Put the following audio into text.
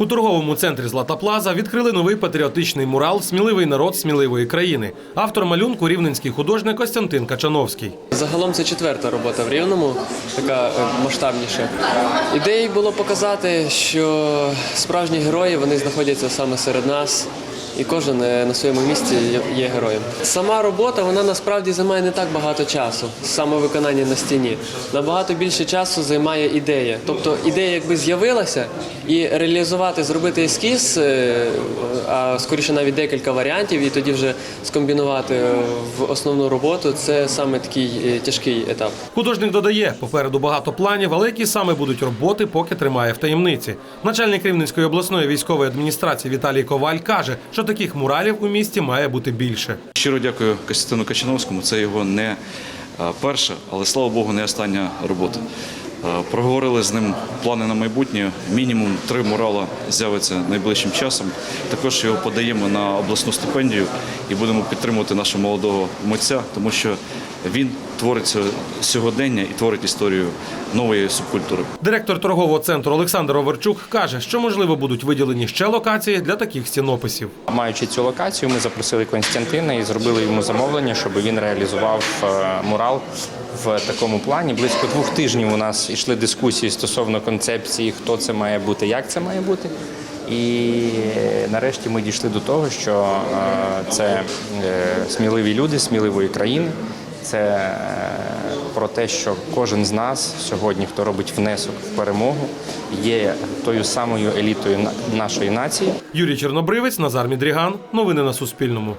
У торговому центрі Злата Плаза відкрили новий патріотичний мурал Сміливий народ сміливої країни. Автор малюнку рівненський художник Костянтин Качановський. Загалом це четверта робота в Рівному, така е, масштабніша. Ідеєю було показати, що справжні герої вони знаходяться саме серед нас. І кожен е, на своєму місці є- героєм. Сама робота вона насправді займає не так багато часу, саме виконання на стіні. Набагато більше часу займає ідея. Тобто ідея якби з'явилася, і реалізувати, зробити ескіз, е, а скоріше навіть декілька варіантів, і тоді вже скомбінувати е, в основну роботу. Це саме такий тяжкий етап. Художник додає, попереду багато планів, але які саме будуть роботи, поки тримає в таємниці. Начальник Рівненської обласної військової адміністрації Віталій Коваль каже, що таких муралів у місті має бути більше. Щиро дякую Костянтину Качановському. Це його не перша, але слава Богу, не остання робота. Проговорили з ним плани на майбутнє. Мінімум три мурала з'явиться найближчим часом. Також його подаємо на обласну стипендію і будемо підтримувати нашого молодого митця, тому що він творить сьогодення і творить історію нової субкультури. Директор торгового центру Олександр Оверчук каже, що можливо будуть виділені ще локації для таких стінописів. Маючи цю локацію, ми запросили Константина і зробили йому замовлення, щоб він реалізував е, мурал в такому плані. Близько двох тижнів у нас йшли дискусії стосовно концепції, хто це має бути, як це має бути. І е, нарешті ми дійшли до того, що е, це сміливі люди сміливої країни. Це е, про те, що кожен з нас сьогодні, хто робить внесок в перемогу, є тою самою елітою на- нашої нації. Юрій Чорнобривець, Назар Мідріган. Новини на Суспільному.